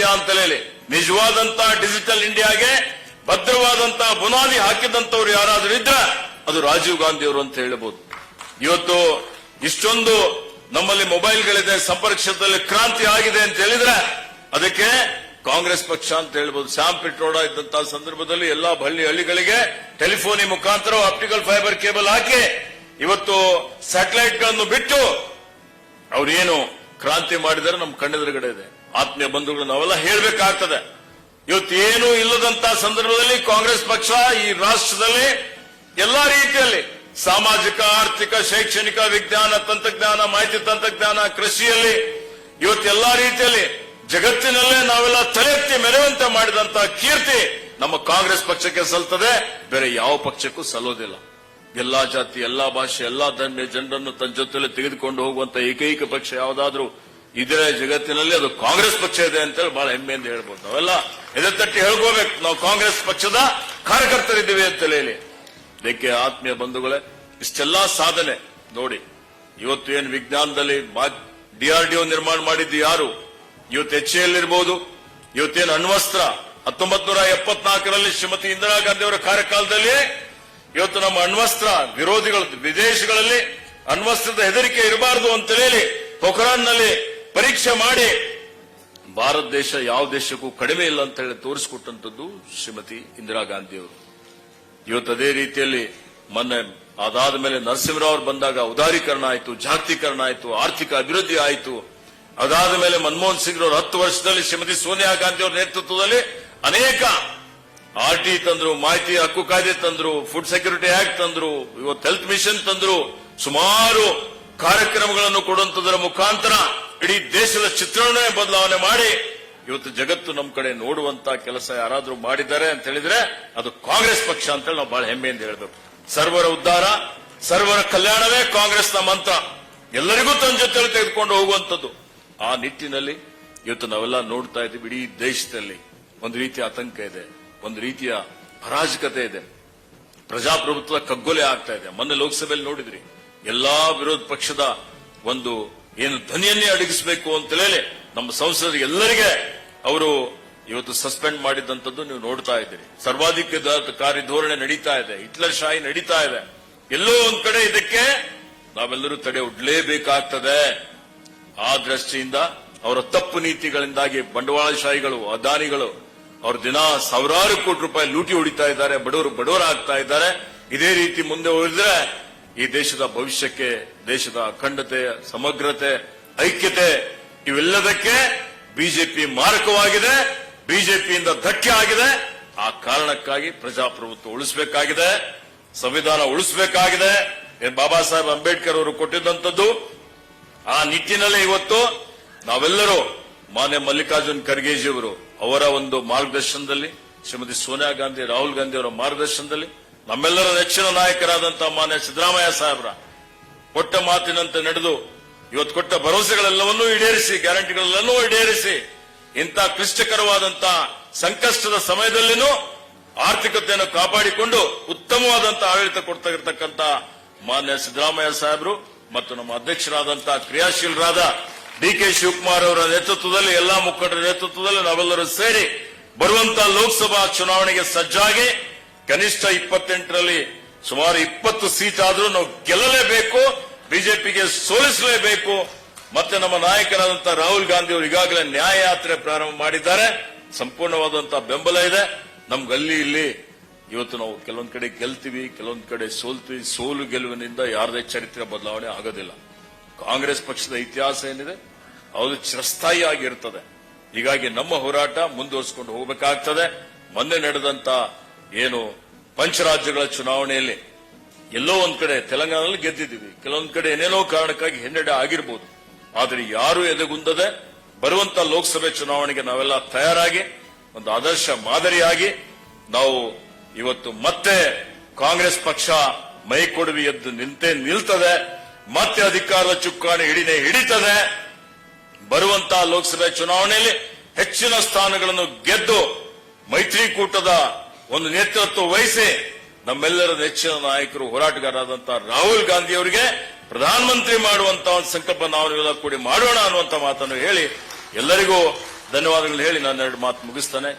India ಅಂತ ಹೇಳಿ ನಿಜವಾದಂತ digital ಇಂಡಿಯಾಗೆ ಭದ್ರವಾದಂತಹ ಬುನಾದಿ ಹಾಕಿದಂತವ್ರು ಯಾರಾದ್ರೂ ಇದ್ರೆ ಅದು ರಾಜೀವ್ ಗಾಂಧಿ ಅವರು ಅಂತ ಹೇಳಬಹುದು ಇವತ್ತು ಇಷ್ಟೊಂದು ನಮ್ಮಲ್ಲಿ ಮೊಬೈಲ್ಗಳಿದೆ ಸಂಪರ್ಕ ಕ್ಷೇತ್ರದಲ್ಲಿ ಕ್ರಾಂತಿ ಆಗಿದೆ ಅಂತ ಹೇಳಿದ್ರೆ ಅದಕ್ಕೆ ಕಾಂಗ್ರೆಸ್ ಪಕ್ಷ ಅಂತ ಹೇಳ್ಬೋದು. ಶ್ಯಾಮ್ ಪಿಟ್ರೋಡ ಇದ್ದಂತಹ ಸಂದರ್ಭದಲ್ಲಿ ಎಲ್ಲಾ ಹಳ್ಳಿ ಹಳ್ಳಿಗಳಿಗೆ ಟೆಲಿಫೋನಿ ಮುಖಾಂತರ ಆಪ್ಟಿಕಲ್ ಫೈಬರ್ ಕೇಬಲ್ ಹಾಕಿ ಇವತ್ತು ಸ್ಯಾಟಲೈಟ್ಗಳನ್ನು ಬಿಟ್ಟು ಅವ್ರೇನು ಕ್ರಾಂತಿ ಮಾಡಿದರೆ ನಮ್ಮ ಕಣ್ಣೆದುರುಗಡೆ ಇದೆ. ಆತ್ಮೀಯ ಬಂಧುಗಳು, ನಾವೆಲ್ಲ ಹೇಳಬೇಕಾಗ್ತದೆ. ಇವತ್ತೇನೂ ಇಲ್ಲದಂತ ಸಂದರ್ಭದಲ್ಲಿ ಕಾಂಗ್ರೆಸ್ ಪಕ್ಷ ಈ ರಾಷ್ಟ್ರದಲ್ಲಿ ಎಲ್ಲಾ ರೀತಿಯಲ್ಲಿ ಸಾಮಾಜಿಕ, ಆರ್ಥಿಕ, ಶೈಕ್ಷಣಿಕ ವಿಜ್ಞಾನ, ತಂತ್ರಜ್ಞಾನ, ಮಾಹಿತಿ ತಂತ್ರಜ್ಞಾನ, ಕೃಷಿಯಲ್ಲಿ ಇವತ್ತೆಲ್ಲಾ ರೀತಿಯಲ್ಲಿ ಜಗತ್ತಿನಲ್ಲೇ ನಾವೆಲ್ಲ ತಲೆ ಎತ್ತಿ ಮೆರೆಯುವಂತೆ ಮಾಡಿದಂತ ಕೀರ್ತಿ ನಮ್ಮ ಕಾಂಗ್ರೆಸ್ ಪಕ್ಷಕ್ಕೆ ಸಲ್ತದೆ. ಬೇರೆ ಯಾವ ಪಕ್ಷಕ್ಕೂ ಸಲ್ಲೋದಿಲ್ಲ. ಎಲ್ಲಾ ಜಾತಿ, ಎಲ್ಲಾ ಭಾಷೆ, ಎಲ್ಲಾ ಧನ್ಯ ಜನರನ್ನು ತನ್ನ ಜೊತೆಲೆ ತೆಗೆದುಕೊಂಡು ಹೋಗುವಂತ ಏಕೈಕ ಪಕ್ಷ ಯಾವುದಾದ್ರೂ ಇದರ ಜಗತ್ತಿನಲ್ಲಿ ಅದು ಕಾಂಗ್ರೆಸ್ ಪಕ್ಷ ಇದೆ ಅಂತೇಳಿ ಬಹಳ ಹೆಮ್ಮೆಯಿಂದ ಹೇಳ್ಬೋದು. ನಾವೆಲ್ಲ ಎದೆ ತಟ್ಟಿ ಹೇಳ್ಕೋಬೇಕು. ನಾವು ಕಾಂಗ್ರೆಸ್ ಪಕ್ಷದ ಕಾರ್ಯಕರ್ತರಿದ್ದೀವಿ ಅಂತ ಹೇಳಿ. ಇದಕ್ಕೆ ಆತ್ಮೀಯ ಬಂಧುಗಳೇ, ಇಷ್ಟೆಲ್ಲಾ ಸಾಧನೆ. ನೋಡಿ, ಇವತ್ತು ಏನು ವಿಜ್ಞಾನದಲ್ಲಿ ಡಿಆರ್ಡಿಒ ನಿರ್ಮಾಣ ಮಾಡಿದ್ದು ಯಾರು? ಇವತ್ತು ಎಚ್ ಇರ್ಬೋದು ಇವತ್ತೇನು ಅಣ್ವಸ್ತ್ರ? ಹತ್ತೊಂಬತ್ ನೂರ ಎಪ್ಪತ್ನಾಲ್ಕರಲ್ಲಿ ಶ್ರೀಮತಿ ಇಂದಿರಾ ಗಾಂಧಿ ಅವರ ಕಾರ್ಯಕಾಲದಲ್ಲಿ ಇವತ್ತು ನಮ್ಮ ಅಣ್ವಸ್ತ್ರ ವಿರೋಧಿಗಳು, ವಿದೇಶಗಳಲ್ಲಿ ಅಣ್ವಸ್ತ್ರದ ಹೆದರಿಕೆ ಇರಬಾರದು ಅಂತ ಹೇಳಿ ಪೊಖರಾನ್ನಲ್ಲಿ ಪರೀಕ್ಷೆ ಮಾಡಿ ಭಾರತ ದೇಶ ಯಾವ ದೇಶಕ್ಕೂ ಕಡಿಮೆ ಇಲ್ಲ ಅಂತ ಹೇಳಿ ತೋರಿಸಿಕೊಟ್ಟಂತದ್ದು ಶ್ರೀಮತಿ ಇಂದಿರಾ ಗಾಂಧಿ ಅವರು ಇವತ್ತು ಅದೇ ರೀತಿಯಲ್ಲಿ ಮೊನ್ನೆ ಅದಾದ ಮೇಲೆ ನರಸಿಂಹರಾವ್ ಅವರು ಬಂದಾಗ ಉದಾರೀಕರಣ ಆಯಿತು, ಜಾಗತೀಕರಣ ಆಯಿತು, ಆರ್ಥಿಕ ಅಭಿವೃದ್ಧಿ ಆಯಿತು. ಅದಾದ ಮೇಲೆ ಮನಮೋಹನ್ ಸಿಂಗ್ ಅವರು ಹತ್ತು ವರ್ಷದಲ್ಲಿ ಶ್ರೀಮತಿ ಸೋನಿಯಾ ಗಾಂಧಿ ಅವರ ನೇತೃತ್ವದಲ್ಲಿ ಅನೇಕ ಆರ್ ಟಿ ತಂದ್ರು, ಮಾಹಿತಿ, ಹಕ್ಕು ಕಾಯ್ದೆ ತಂದ್ರು ಫುಡ್ ಸೆಕ್ಯೂರಿಟಿ ಆಕ್ಟ್ ತಂದ್ರು, ಇವತ್ತು ಹೆಲ್ತ್ ಮಿಷನ್ ತಂದ್ರು, ಸುಮಾರು ಕಾರ್ಯಕ್ರಮಗಳನ್ನು ಕೊಡುವಂತದರ ಮುಖಾಂತರ ಇಡೀ ದೇಶದ ಚಿತ್ರಣವೇ ಬದಲಾವಣೆ ಮಾಡಿ ಇವತ್ತು ಜಗತ್ತು ನಮ್ಮ ಕಡೆ ನೋಡುವಂತ ಕೆಲಸ ಯಾರಾದ್ರೂ ಮಾಡಿದ್ದಾರೆ ಅಂತ ಹೇಳಿದ್ರೆ ಅದು ಕಾಂಗ್ರೆಸ್ ಪಕ್ಷ ಅಂತೇಳಿ ನಾವು ಬಹಳ ಹೆಮ್ಮೆಯಿಂದ ಹೇಳಬೇಕು. ಸರ್ವರ ಉದ್ದಾರ ಸರ್ವರ ಕಲ್ಯಾಣವೇ ಕಾಂಗ್ರೆಸ್ನ ಮಂತ್ರ. ಎಲ್ಲರಿಗೂ ತನ್ನ ಜೊತೆ ತೆಗೆದುಕೊಂಡು ಹೋಗುವಂತದ್ದು ಆ ನಿಟ್ಟಿನಲ್ಲಿ ಇವತ್ತು ನಾವೆಲ್ಲ ನೋಡ್ತಾ ಇದ್ದೀವಿ, ಇಡೀ ದೇಶದಲ್ಲಿ. ಒಂದು ರೀತಿಯ ಆತಂಕ ಇದೆ. ಒಂದು ರೀತಿಯ ಅರಾಜಕತೆ ಇದೆ. ಪ್ರಜಾಪ್ರಭುತ್ವ ಕಗ್ಗೊಲೆ ಆಗ್ತಾ ಇದೆ. ಮೊನ್ನೆ ಲೋಕಸಭೆಯಲ್ಲಿ ನೋಡಿದ್ರಿ. ಎಲ್ಲಾ ವಿರೋಧ ಪಕ್ಷದ ಒಂದು ಏನು ಧ್ವನಿಯನ್ನೇ ಅಡಗಿಸಬೇಕು ಅಂತ ಹೇಳಿ ನಮ್ಮ ಸಂಸದರಿಗೆ ಎಲ್ಲರಿಗೆ ಅವರು ಇವತ್ತು ಸಸ್ಪೆಂಡ್ ಮಾಡಿದಂತದ್ದು ನೀವು ನೋಡ್ತಾ ಇದ್ದೀರಿ. ಸರ್ವಾಧಿಕಾರಿ ಧೋರಣೆ ನಡೀತಾ ಇದೆ. ಹಿಟ್ಲರ್ ಶಾಹಿ ನಡೀತಾ ಇದೆ. ಎಲ್ಲೋ ಒಂದ್ ಕಡೆ ಇದಕ್ಕೆ ನಾವೆಲ್ಲರೂ ತಡೆ ಒಡ್ಲೇಬೇಕಾಗ್ತದೆ. ಆ ದೃಷ್ಟಿಯಿಂದ ಅವರ ತಪ್ಪು ನೀತಿಗಳಿಂದಾಗಿ ಬಂಡವಾಳಶಾಹಿಗಳು, ಅದಾನಿಗಳು ಅವ್ರ ದಿನ ಸಾವಿರಾರು ಕೋಟಿ ರೂಪಾಯಿ ಲೂಟಿ ಹೊಡಿತಾ ಇದ್ದಾರೆ, ಬಡವರು ಬಡವರಾಗ್ತಾ ಇದ್ದಾರೆ. ಇದೇ ರೀತಿ ಮುಂದೆ ಹೋದ್ರೆ ಈ ದೇಶದ ಭವಿಷ್ಯಕ್ಕೆ, ದೇಶದ ಅಖಂಡತೆ, ಸಮಗ್ರತೆ, ಐಕ್ಯತೆ ಇವೆಲ್ಲದಕ್ಕೆ ಬಿಜೆಪಿ ಮಾರಕವಾಗಿದೆ, ಬಿಜೆಪಿಯಿಂದ ಧಕ್ಕೆ ಆಗಿದೆ. ಆ ಕಾರಣಕ್ಕಾಗಿ ಪ್ರಜಾಪ್ರಭುತ್ವ ಉಳಿಸಬೇಕಾಗಿದೆ, ಸಂವಿಧಾನ ಉಳಿಸಬೇಕಾಗಿದೆ ಬಾಬಾ ಸಾಹೇಬ್ ಅಂಬೇಡ್ಕರ್ ಅವರು ಕೊಟ್ಟಿದ್ದಂಥದ್ದು. ಆ ನಿಟ್ಟಿನಲ್ಲೇ ಇವತ್ತು ನಾವೆಲ್ಲರೂ ಮಾನ್ಯ ಮಲ್ಲಿಕಾರ್ಜುನ್ ಖರ್ಗೆಜಿ ಅವರು ಒಂದು ಮಾರ್ಗದರ್ಶನದಲ್ಲಿ, ಶ್ರೀಮತಿ ಸೋನಿಯಾ ಗಾಂಧಿ, ರಾಹುಲ್ ಗಾಂಧಿ ಅವರ ಮಾರ್ಗದರ್ಶನದಲ್ಲಿ, ನಮ್ಮೆಲ್ಲರ ನೆಚ್ಚಿನ ನಾಯಕರಾದಂತಹ ಮಾನ್ಯ ಸಿದ್ದರಾಮಯ್ಯ ಸಾಹೇಬ್ರ ಕೊಟ್ಟ ಮಾತಿನಂತೆ ನಡೆದು, ಇವತ್ತು ಕೊಟ್ಟ ಭರವಸೆಗಳೆಲ್ಲವನ್ನೂ ಈಡೇರಿಸಿ, ಗ್ಯಾರಂಟಿಗಳೆಲ್ಲವನ್ನೂ ಈಡೇರಿಸಿ, ಇಂಥ ಕ್ಲಿಷ್ಟಕರವಾದಂತಹ ಸಂಕಷ್ಟದ ಸಮಯದಲ್ಲಿನೂ ಆರ್ಥಿಕತೆಯನ್ನು ಕಾಪಾಡಿಕೊಂಡು ಉತ್ತಮವಾದಂತಹ ಆಡಳಿತ ಕೊಡ್ತಾ ಮಾನ್ಯ ಸಿದ್ದರಾಮಯ್ಯ ಸಾಹೇಬರು ಮತ್ತು ನಮ್ಮ ಅಧ್ಯಕ್ಷರಾದಂತಹ ಕ್ರಿಯಾಶೀಲರಾದ ಡಿ ಕೆ ಶಿವಕುಮಾರ್ ಅವರ ನೇತೃತ್ವದಲ್ಲಿ, ಎಲ್ಲಾ ಮುಖಂಡರ ನೇತೃತ್ವದಲ್ಲಿ ನಾವೆಲ್ಲರೂ ಸೇರಿ ಬರುವಂತ ಲೋಕಸಭಾ ಚುನಾವಣೆಗೆ ಸಜ್ಜಾಗಿ ಕನಿಷ್ಠ ಇಪ್ಪತ್ತೆಂಟರಲ್ಲಿ ಸುಮಾರು ಇಪ್ಪತ್ತು ಸೀಟ್ ಆದರೂ ನಾವು ಗೆಲ್ಲಲೇಬೇಕು, ಬಿಜೆಪಿಗೆ ಸೋಲಿಸಲೇಬೇಕು. ಮತ್ತೆ ನಮ್ಮ ನಾಯಕರಾದಂತಹ ರಾಹುಲ್ ಗಾಂಧಿ ಅವರು ಈಗಾಗಲೇ ನ್ಯಾಯಯಾತ್ರೆ ಪ್ರಾರಂಭ ಮಾಡಿದ್ದಾರೆ. ಸಂಪೂರ್ಣವಾದಂತಹ ಬೆಂಬಲ ಇದೆ. ನಮ್ಗಲ್ಲಿ ಇಲ್ಲಿ ಇವತ್ತು ನಾವು ಕೆಲವೊಂದು ಕಡೆ ಗೆಲ್ತೀವಿ, ಕೆಲವೊಂದು ಕಡೆ ಸೋಲ್ತೀವಿ. ಸೋಲು ಗೆಲುವಿನಿಂದ ಯಾರದೇ ಚರಿತ್ರೆ ಬದಲಾವಣೆ ಆಗೋದಿಲ್ಲ. ಕಾಂಗ್ರೆಸ್ ಪಕ್ಷದ ಇತಿಹಾಸ ಏನಿದೆ? ಅದು ಚಿರಸ್ಥಾಯಿ ಆಗಿರುತ್ತದೆ ಹೀಗಾಗಿ ನಮ್ಮ ಹೋರಾಟ ಮುಂದುವರಿಸಿಕೊಂಡು ಹೋಗಬೇಕಾಗ್ತದೆ. ಮೊನ್ನೆ ನಡೆದಂತ ಏನು ಪಂಚರಾಜ್ಯಗಳ ಚುನಾವಣೆಯಲ್ಲಿ ಎಲ್ಲೋ ಒಂದ್ ಕಡೆ ತೆಲಂಗಾಣದಲ್ಲಿ ಗೆದ್ದಿದ್ದೀವಿ. ಕೆಲವೊಂದ್ ಕಡೆ ಏನೇನೋ ಕಾರಣಕ್ಕಾಗಿ ಹಿನ್ನಡೆ ಆಗಿರ್ಬೋದು. ಆದರೆ ಯಾರು ಎದೆಗುಂದದೆ ಬರುವಂತ ಲೋಕಸಭೆ ಚುನಾವಣೆಗೆ ನಾವೆಲ್ಲ ತಯಾರಾಗಿ, ಒಂದು ಆದರ್ಶ ಮಾದರಿಯಾಗಿ ನಾವು ಇವತ್ತು ಮತ್ತೆ ಕಾಂಗ್ರೆಸ್ ಪಕ್ಷ ಮೈ ಕೊಡುವಿ ಎದ್ದು ನಿಂತೇ ನಿಲ್ತದೆ. ಮತ್ತೆ ಅಧಿಕಾರದ ಚುಕ್ಕಾಣಿ ಹಿಡಿನೇ ಹಿಡಿತದೆ. ಬರುವಂತಹ ಲೋಕಸಭೆ ಚುನಾವಣೆಯಲ್ಲಿ ಹೆಚ್ಚಿನ ಸ್ಥಾನಗಳನ್ನು ಗೆದ್ದು ಮೈತ್ರಿಕೂಟದ ಒಂದು ನೇತೃತ್ವ ವಹಿಸಿ ನಮ್ಮೆಲ್ಲರ ನೆಚ್ಚಿನ ನಾಯಕರು ಹೋರಾಟಗಾರರಾದಂತಹ ರಾಹುಲ್ ಗಾಂಧಿ ಅವರಿಗೆ ಪ್ರಧಾನಮಂತ್ರಿ ಮಾಡುವಂತಹ ಒಂದು ಸಂಕಲ್ಪ ನಾವೆಲ್ಲ ಕೂಡಿ ಮಾಡೋಣ ಅನ್ನುವಂತ ಮಾತನ್ನು ಹೇಳಿ ಎಲ್ಲರಿಗೂ ಧನ್ಯವಾದಗಳು ಹೇಳಿ ನಾನು ಎರಡು ಮಾತು ಮುಗಿಸ್ತಾನೆ.